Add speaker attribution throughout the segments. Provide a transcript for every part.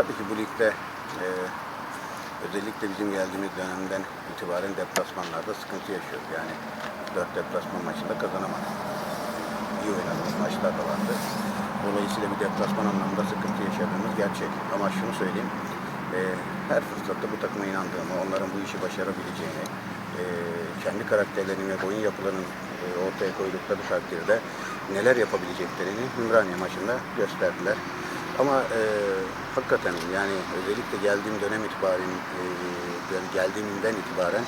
Speaker 1: tabii ki bu ligde e, özellikle bizim geldiğimiz dönemden itibaren deplasmanlarda sıkıntı yaşıyoruz. Yani dört deplasman maçında kazanamadık. İyi oynadığımız maçlar da vardı. Dolayısıyla bir deplasman anlamında sıkıntı yaşadığımız gerçek. Ama şunu söyleyeyim, e, her fırsatta bu takıma inandığımı, onların bu işi başarabileceğini, e, kendi karakterlerini ve oyun yapılarını e, ortaya koydukları takdirde neler yapabileceklerini Ümraniye maçında gösterdiler. Ama e, hakikaten yani özellikle geldiğim dönem itibaren, e, gel- geldiğimden itibaren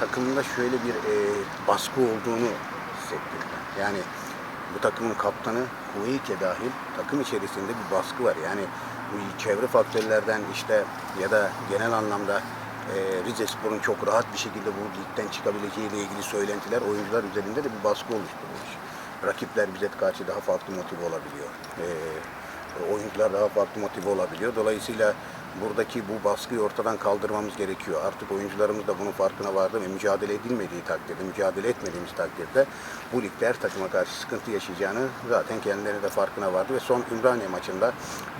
Speaker 1: takımda şöyle bir e, baskı olduğunu hissettim. Yani bu takımın kaptanı Kuvaike dahil takım içerisinde bir baskı var. Yani bu çevre faktörlerden işte ya da genel anlamda e, Rize Spor'un çok rahat bir şekilde bu ligden çıkabileceği ile ilgili söylentiler oyuncular üzerinde de bir baskı oluşturmuş. Rakipler bize karşı daha farklı motive olabiliyor. E, oyuncular daha farklı motive olabiliyor. Dolayısıyla buradaki bu baskıyı ortadan kaldırmamız gerekiyor. Artık oyuncularımız da bunun farkına vardı ve mücadele edilmediği takdirde, mücadele etmediğimiz takdirde bu ligde her takıma karşı sıkıntı yaşayacağını zaten kendileri de farkına vardı ve son Ümraniye maçında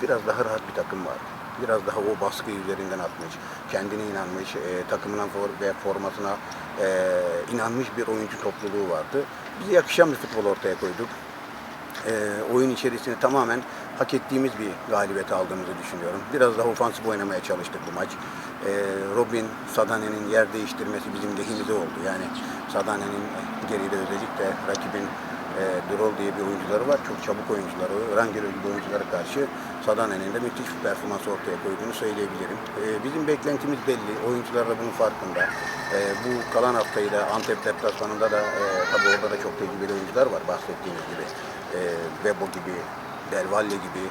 Speaker 1: biraz daha rahat bir takım vardı. Biraz daha o baskıyı üzerinden atmış, kendine inanmış, e, takımına ve formasına e, inanmış bir oyuncu topluluğu vardı. Bize yakışan bir futbol ortaya koyduk e, oyun içerisinde tamamen hak ettiğimiz bir galibiyet aldığımızı düşünüyorum. Biraz daha ofansif oynamaya çalıştık bu maç. E, Robin Sadane'nin yer değiştirmesi bizim lehimize oldu. Yani Sadane'nin geride özellikle rakibin e, Durol diye bir oyuncuları var. Çok çabuk oyuncuları, Rangelo gibi oyunculara karşı Sadane'nin de müthiş bir performans ortaya koyduğunu söyleyebilirim. E, bizim beklentimiz belli. Oyuncular da bunun farkında. E, bu kalan haftayı da Antep deplasmanında da e, tabii orada da çok tecrübeli oyuncular var bahsettiğiniz gibi Bebo gibi, Del Valle gibi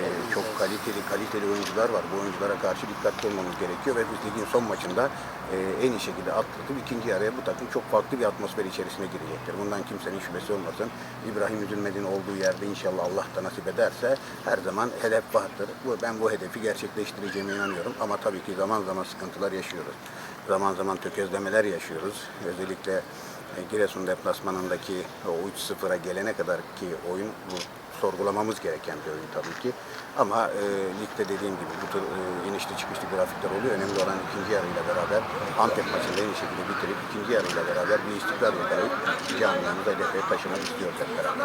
Speaker 1: e, çok kaliteli kaliteli oyuncular var. Bu oyunculara karşı dikkatli olmamız gerekiyor ve biz ligin son maçında e, en iyi şekilde atlatıp ikinci yarıya bu takım çok farklı bir atmosfer içerisine girecektir. Bundan kimsenin şüphesi olmasın. İbrahim Üzülmedi'nin olduğu yerde inşallah Allah da nasip ederse her zaman hedef vardır. Bu, ben bu hedefi gerçekleştireceğime inanıyorum. Ama tabii ki zaman zaman sıkıntılar yaşıyoruz. Zaman zaman tökezlemeler yaşıyoruz. Özellikle Giresun deplasmanındaki o 3-0'a gelene kadar ki oyun bu sorgulamamız gereken bir oyun tabii ki. Ama e, ligde dediğim gibi bu tür e, inişli çıkışlı grafikler oluyor. Önemli olan ikinci yarıyla beraber Antep maçında en iyi şekilde bitirip ikinci yarıyla beraber bir istikrar yakalayıp camiamıza hedefe taşımak istiyoruz hep beraber.